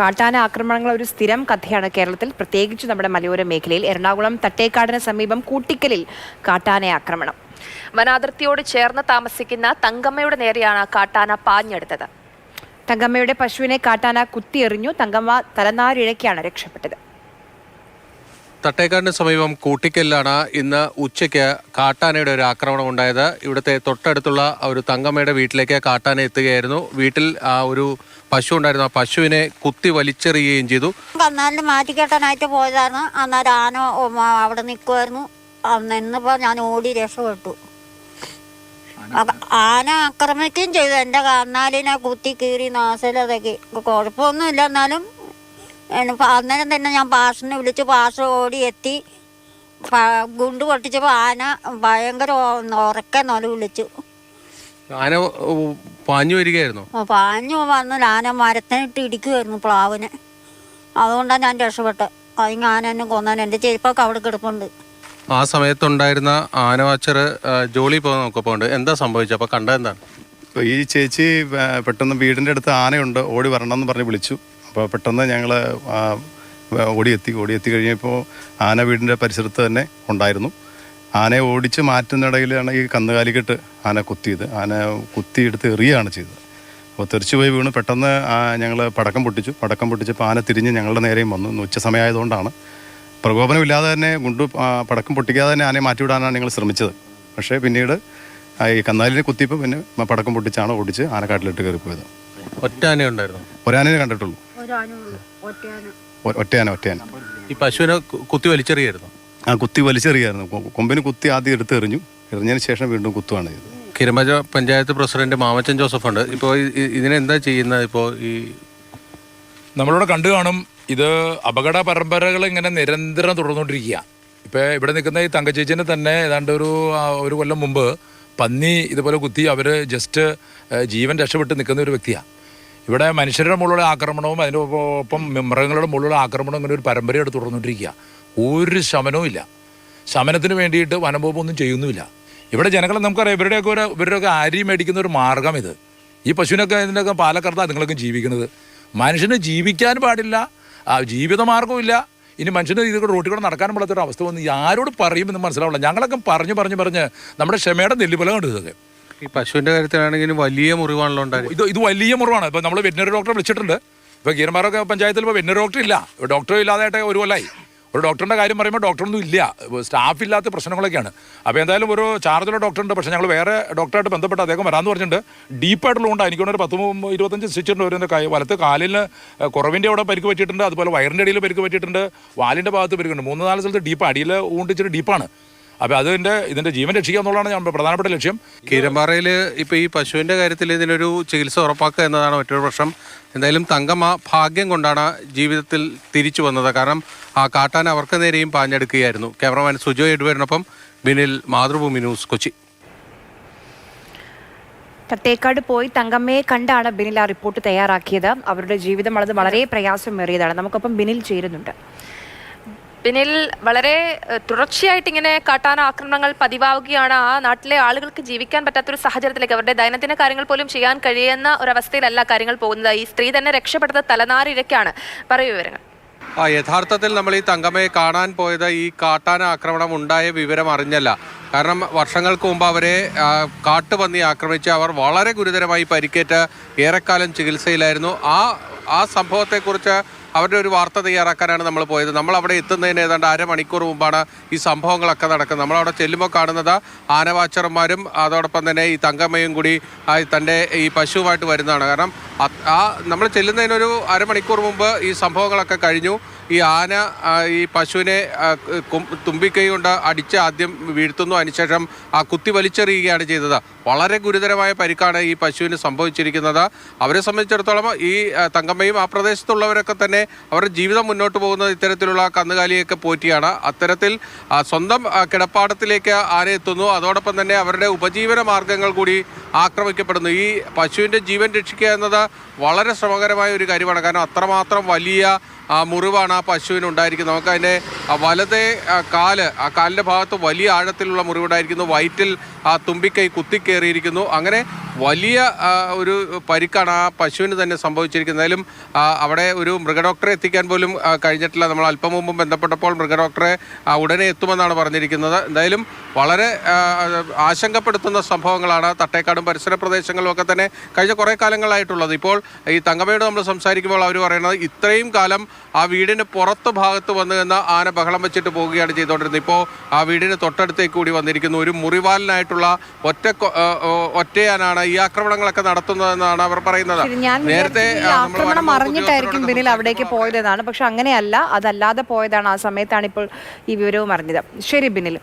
കാട്ടാന ആക്രമണങ്ങൾ ഒരു സ്ഥിരം കഥയാണ് കേരളത്തിൽ. പ്രത്യേകിച്ച് നമ്മുടെ മലയോര മേഖലയിൽ എറണാകുളം തട്ടേക്കാടിന് സമീപം കൂട്ടിക്കലിൽ കാട്ടാന ആക്രമണം. വനാതിർത്തിയോട് ചേർന്ന് താമസിക്കുന്ന തങ്കമ്മയുടെ നേരെയാണ് കാട്ടാന പാഞ്ഞെടുത്തത്. തങ്കമ്മയുടെ പശുവിനെ കാട്ടാന കുത്തിയെറിഞ്ഞു. തങ്കമ്മ തലനാരിഴയ്ക്കാണ് രക്ഷപ്പെട്ടത്. തട്ടേക്കാടിന് സമീപം കൂട്ടിക്കലിലാണ് ഇന്ന് ഉച്ചയ്ക്ക് കാട്ടാനയുടെ ഒരു ആക്രമണം ഉണ്ടായത്. ഇവിടുത്തെ തൊട്ടടുത്തുള്ള ഒരു തങ്കമ്മയുടെ വീട്ടിലേക്ക് കാട്ടാന എത്തുകയായിരുന്നു. വീട്ടിൽ ഒരു പശു ഉണ്ടായിരുന്നു. ആ പശുവിനെ കുത്തി വലിച്ചെറിയുകയും ചെയ്തു. കന്നാലിന് മാറ്റിക്കെട്ടാനായിട്ട് പോയതാണ് അന്നേരം ആന അവിടെ നിൽക്കുമായിരുന്നു നിന്നപ്പോൾ ഞാൻ ഓടി രക്ഷപ്പെട്ടു. ആന ആക്രമിക്കുകയും ചെയ്തു. എന്റെ കന്നാലിനെ കുത്തി കീറി നാശലതൊക്കെ കുഴപ്പമൊന്നുമില്ല എന്നാലും. അന്നേരം തന്നെ ഞാൻ പാഷനെ വിളിച്ച് പാഷ ഓടി എത്തി. ഗുണ്ട് പൊട്ടിച്ചപ്പോൾ ആന ഭയങ്കര ഉറക്കെ നൊല വിളിച്ചു. ആന പാഞ്ഞു വരികയായിരുന്നു? പാഞ്ഞു വന്ന് ആന മരത്തിനിട്ട് ഇടിക്കുമായിരുന്നു പ്ലാവിനെ. അതുകൊണ്ടാണ് ഞാൻ രക്ഷപ്പെട്ടത് അതിന് ആന എന്നെ കൊന്നാൻ എന്റെ ചെരുപ്പൊക്കെ അവിടെ കിടപ്പുണ്ട്. ആ സമയത്തുണ്ടായിരുന്ന ആന വാച്ചർ ജോലി പോകാൻ നോക്കപ്പോണ്ട് എന്താ സംഭവിച്ചത്? അപ്പോൾ കണ്ടത് എന്താണ്? ഈ ചേച്ചി പെട്ടെന്ന് വീടിന്റെ അടുത്ത് ആനയുണ്ട് ഓടി വരണം എന്ന് പറഞ്ഞ് വിളിച്ചു. അപ്പോൾ പെട്ടെന്ന് ഞങ്ങൾ ഓടിയെത്തി. ഓടിയെത്തി കഴിഞ്ഞപ്പോൾ ആന വീടിന്റെ പരിസരത്ത് തന്നെ ഉണ്ടായിരുന്നു. ആനയെ ഓടിച്ച് മാറ്റുന്നിടയിലാണ് ഈ കന്നുകാലിക്കെട്ട് ആന കുത്തിയത്. ആന കുത്തിയെടുത്ത് എറിയുകയാണ് ചെയ്തത്. അപ്പോൾ തെറിച്ചു പോയി വീണ് പെട്ടെന്ന് ഞങ്ങൾ പടക്കം പൊട്ടിച്ചു. പടക്കം പൊട്ടിച്ചപ്പോൾ ആന തിരിഞ്ഞ് ഞങ്ങളുടെ നേരെയും വന്നു. ഉച്ച സമയമായതുകൊണ്ടാണ്. പ്രകോപനമില്ലാതെ തന്നെ ഗുണ്ടു പടക്കം പൊട്ടിക്കാതെ തന്നെ ആനയെ മാറ്റിവിടാനാണ് ഞങ്ങൾ ശ്രമിച്ചത്. പക്ഷേ പിന്നീട് ഈ കന്നാലിനെ കുത്തിയപ്പോൾ പിന്നെ പടക്കം പൊട്ടിച്ചാണ് ഓടിച്ച് ആനക്കാട്ടിലിട്ട് കയറിപ്പോയത്. ഒറ്റ ആന ഉണ്ടായിരുന്നു? ഒരാനയെ കണ്ടിട്ടുള്ളൂ. ഒറ്റയാന. ഒറ്റയാന ഈ പശുവിനെ കുത്തി വലിച്ചെറിയായിരുന്നു. ആ കുത്തി വലിച്ചെറിയായിരുന്നു. കൊമ്പിന് കുത്തി ആദ്യം എടുത്ത് എറിഞ്ഞു. എറിഞ്ഞതിന് ശേഷം വീണ്ടും കുത്തുവാണ് ചെയ്തത്. കിരമജ പഞ്ചായത്ത് പ്രസിഡന്റ് മാമച്ചൻ ജോസഫ് ഉണ്ട്. ഇപ്പോൾ ഇതിനെന്താ ചെയ്യുന്നത് ഇപ്പോൾ ഈ നമ്മളിവിടെ കണ്ടു കാണും ഇത് അപകട പരമ്പരകൾ ഇങ്ങനെ നിരന്തരം തുടർന്നുകൊണ്ടിരിക്കുക ഇപ്പോൾ ഇവിടെ നിൽക്കുന്ന ഈ തങ്കച്ചേച്ചിനെ തന്നെ ഏതാണ്ട് ഒരു ഒരു കൊല്ലം മുമ്പ് പന്നി ഇതുപോലെ കുത്തി അവർ ജസ്റ്റ് ജീവൻ രക്ഷപ്പെട്ട് നിൽക്കുന്ന ഒരു വ്യക്തിയാണ് ഇവിടെ മനുഷ്യരുടെ മുകളിലുള്ള ആക്രമണവും അതിന്റെ ഒപ്പം മൃഗങ്ങളുടെ മുകളിലുള്ള ആക്രമണവും ഇങ്ങനെ ഒരു പരമ്പരയായിട്ട് തുടർന്നുകൊണ്ടിരിക്കുക ഒരു ശമനവും ഇല്ല. ശമനത്തിന് വേണ്ടിയിട്ട് വനംവകുപ്പ് ഒന്നും ചെയ്യുന്നുമില്ല. ഇവിടെ ജനങ്ങളെ നമുക്കറിയാം ഇവരുടെയൊക്കെ ഒരു ഇവരുടെയൊക്കെ അരി മേടിക്കുന്ന ഒരു മാർഗം ഇത്. ഈ പശുവിനൊക്കെ ഇതിന്റെയൊക്കെ പാലക്കറുത്താണ് നിങ്ങളൊക്കെ ജീവിക്കുന്നത്. മനുഷ്യന് ജീവിക്കാൻ പാടില്ല ആ ജീവിത മാർഗമില്ല ഇനി മനുഷ്യന്റെ ഇത് റോട്ടിൽ കൂടെ നടക്കാനും പാടാത്തൊരു അവസ്ഥ വന്ന് ആരോട് ആരോട് പറയുമെന്ന് മനസ്സിലാവില്ല. ഞങ്ങളൊക്കെ പറഞ്ഞു പറഞ്ഞു പറഞ്ഞ് നമ്മുടെ ക്ഷമയുടെ നെല്ലുപല കണ്ടു ഇതൊക്കെ. ഈ പശുവിന്റെ കാര്യത്തിലാണെങ്കിലും വലിയ മുറിവാണല്ലോ ഉണ്ടായത്. ഇത് ഇത് വലിയ മുറിവാണ്. ഇപ്പോൾ നമ്മൾ വെറ്റിനറി ഡോക്ടറെ വിളിച്ചിട്ടുണ്ട്. ഇപ്പോൾ കീരമ്പാറൊക്കെ പഞ്ചായത്തിൽ ഇപ്പോൾ വെറ്റിനറി ഡോക്ടർ ഇല്ല. ഡോക്ടർ ഇല്ലാതായിട്ട് ഒരു കൊല്ലായി. ഒരു ഡോക്ടറിന്റെ കാര്യം പറയുമ്പോൾ ഡോക്ടറൊന്നും ഇല്ല. സ്റ്റാഫ് ഇല്ലാത്ത പ്രശ്നങ്ങളൊക്കെയാണ്. അപ്പോൾ എന്തായാലും ഒരു ചാർജുള്ള ഡോക്ടറുണ്ട് പക്ഷേ ഞങ്ങൾ വേറെ ഡോക്ടറായിട്ട് ബന്ധപ്പെട്ട് അദ്ദേഹം വരാമെന്ന് പറഞ്ഞിട്ടുണ്ട്. ഡീപ്പായിട്ടുള്ളതുകൊണ്ട് എനിക്ക് തോന്നുന്നു ഒരു പത്ത് ഇരുപത്തഞ്ച് സ്റ്റിച്ചുണ്ട് ഒരു കൈ വലത്ത് കാലിന് കുറവിന്റെ അവിടെ പരിക്ക് പറ്റിയിട്ടുണ്ട്. അതുപോലെ വയറിന്റെ അടിയിൽ പരിക്ക് പറ്റിയിട്ടുണ്ട്. വാലിന്റെ ഭാഗത്ത് പരിക്കുണ്ട്. മൂന്ന് നാല് സ്ഥലത്ത് ഡീപ്പ് അടിയിൽ ഊണ്ടിച്ചിട്ട് ഡീപ്പാണ് അപ്പോൾ അതിന്റെ ഇതിന്റെ ജീവൻ രക്ഷിക്കുക എന്നുള്ളതാണ് ഞാൻ പ്രധാനപ്പെട്ട ലക്ഷ്യം. കീരമ്പാറയിൽ ഇപ്പോൾ ഈ പശുവിന്റെ കാര്യത്തിൽ ഇതിനൊരു ചികിത്സ ഉറപ്പാക്കുക എന്നതാണ് മറ്റൊരു പ്രശ്നം. എന്തായാലും തങ്കമ്മ ഭാഗ്യം കൊണ്ടാണ് ജീവിതത്തിൽ തിരിച്ചു വന്നത്. കാരണം ആ കാട്ടാൻ അവർക്ക് നേരെയും പാഞ്ഞെടുക്കുകയായിരുന്നു. ക്യാമറമാൻ സുജോ എഡ്വേറിനൊപ്പം ബിനിൽ മാതൃഭൂമി ന്യൂസ് കൊച്ചി. തട്ടേക്കാട് പോയി തങ്കമ്മയെ കണ്ടാണ് ബിനിൽ ആ റിപ്പോർട്ട് തയ്യാറാക്കിയത്. അവരുടെ ജീവിതം വളരെ വളരെ പ്രയാസമേറിയതാണ്. നമുക്കൊപ്പം ബിനിൽ ചേരുന്നുണ്ട്. പിന്നിൽ വളരെ തുടർച്ചയായിട്ട് ഇങ്ങനെ കാട്ടാന ആക്രമണങ്ങൾ പതിവാവുകയാണ് ആ നാട്ടിലെ ആളുകൾക്ക് ജീവിക്കാൻ പറ്റാത്തൊരു സാഹചര്യത്തിലേക്ക് അവരുടെ ദൈനംദിന കാര്യങ്ങൾ പോലും ചെയ്യാൻ കഴിയുന്ന ഒരവസ്ഥയിലല്ല കാര്യങ്ങൾ പോകുന്നത്. ഈ സ്ത്രീ തന്നെ രക്ഷപ്പെട്ടത് തലനാരിഴയ്ക്കാണ് പറയൂ വിവരങ്ങൾ. ആ യഥാർത്ഥത്തിൽ നമ്മൾ ഈ തങ്കമ്മയെ കാണാൻ പോയത് ഈ കാട്ടാന ആക്രമണം ഉണ്ടായ വിവരം അറിഞ്ഞല്ല. കാരണം വർഷങ്ങൾക്ക് മുമ്പ് അവരെ കാട്ടുപന്നി ആക്രമിച്ച് അവർ വളരെ ഗുരുതരമായി പരിക്കേറ്റ് ഏറെക്കാലം ചികിത്സയിലായിരുന്നു. ആ ആ സംഭവത്തെക്കുറിച്ച് അവരുടെ ഒരു വാർത്ത തയ്യാറാക്കാനാണ് നമ്മൾ പോയത്. നമ്മൾ അവിടെ എത്തുന്നതിന് ഏതാണ്ട് അരമണിക്കൂർ മുമ്പാണ് ഈ സംഭവങ്ങളൊക്കെ നടക്കുന്നത്. നമ്മളവിടെ ചെല്ലുമ്പോൾ കാണുന്നത് ആനവാച്ചർമാരും അതോടൊപ്പം തന്നെ ഈ തങ്കമ്മയും കൂടി തന്റെ ഈ പശുവുമായിട്ട് വരുന്നതാണ്. കാരണം ആ നമ്മൾ ചെല്ലുന്നതിനൊരു അരമണിക്കൂർ മുമ്പ് ഈ സംഭവങ്ങളൊക്കെ കഴിഞ്ഞു. ഈ ആന ഈ പശുവിനെ തുമ്പിക്കൈ കൊണ്ട് അടിച്ച് ആദ്യം വീഴ്ത്തുന്നു. അതിനുശേഷം ആ കുത്തി വലിച്ചെറിയുകയാണ് ചെയ്തത്. വളരെ ഗുരുതരമായ പരിക്കാണ് ഈ പശുവിന് സംഭവിച്ചിരിക്കുന്നത്. അവരെ സംബന്ധിച്ചിടത്തോളം ഈ തങ്കമ്മയും ആ പ്രദേശത്തുള്ളവരൊക്കെ തന്നെ അവരുടെ ജീവിതം മുന്നോട്ട് പോകുന്നത് ഇത്തരത്തിലുള്ള കന്നുകാലിയൊക്കെ പോറ്റിയാണ്. അത്തരത്തിൽ സ്വന്തം കിടപ്പാടത്തിലേക്ക് ആരെ എത്തുന്നു. അതോടൊപ്പം തന്നെ അവരുടെ ഉപജീവന മാർഗങ്ങൾ കൂടി ആക്രമിക്കപ്പെടുന്നു. ഈ പശുവിന്റെ ജീവൻ രക്ഷിക്കുക എന്നത് വളരെ ശ്രമകരമായ ഒരു കാര്യമാണ്. കാരണം അത്രമാത്രം വലിയ മുറിവാണ് ആ പശുവിനുണ്ടായിരിക്കുന്നത് നമുക്ക് അതിന്റെ വലതേ കാൽ ആ കാലിന്റെ ഭാഗത്ത് വലിയ ആഴത്തിലുള്ള മുറിവുണ്ടായിരിക്കുന്നു. വയറ്റിൽ ആ തുമ്പിക്കൈ കുത്തിക്കേറിയിരിക്കുന്നു. അങ്ങനെ വലിയ ഒരു പരിക്കാണ് ആ പശുവിന് തന്നെ സംഭവിച്ചിരിക്കുന്നത്. എന്തായാലും അവിടെ ഒരു മൃഗഡോക്ടറെ എത്തിക്കാൻ പോലും കഴിഞ്ഞിട്ടില്ല. നമ്മൾ അല്പം മുമ്പ് ബന്ധപ്പെട്ടപ്പോൾ മൃഗഡോക്ടറെ ഉടനെ എത്തുമെന്നാണ് പറഞ്ഞിരിക്കുന്നത്. എന്തായാലും വളരെ ആശങ്കപ്പെടുത്തുന്ന സംഭവങ്ങളാണ് തട്ടേക്കാടും പരിസര പ്രദേശങ്ങളിലും ഒക്കെ തന്നെ കഴിഞ്ഞ കുറേ കാലങ്ങളായിട്ടുള്ളത്. ഇപ്പോൾ ഈ തങ്കമ്മയോട് നമ്മൾ സംസാരിക്കുമ്പോൾ അവർ പറയുന്നത് ഇത്രയും കാലം ആ വീടിന് പുറത്ത് ഭാഗത്ത് വന്നു നിന്ന് ആന ബഹളം വെച്ചിട്ട് പോവുകയാണ് ചെയ്തുകൊണ്ടിരുന്നത്. ഇപ്പോൾ ആ വീടിന് തൊട്ടടുത്തേക്ക് കൂടി വന്നിരിക്കുന്നു. ഒരു മുറിവാലിനായിട്ടുള്ള ഒറ്റ ഒറ്റയാനാണ് ഈ ആക്രമണങ്ങളൊക്കെ നടത്തുന്നതെന്നാണ് അവർ പറയുന്നത്. നേരത്തെ ആക്രമണം അറിഞ്ഞിട്ടായിരിക്കും ബിനിൽ അവിടേക്ക് പോയതെന്നാണ്. പക്ഷെ അങ്ങനെയല്ല. അതല്ലാതെ പോയതാണ്. ആ സമയത്താണ് ഇപ്പോൾ ഈ വിവരവും അറിഞ്ഞത്. ശരി ബിനിൽ.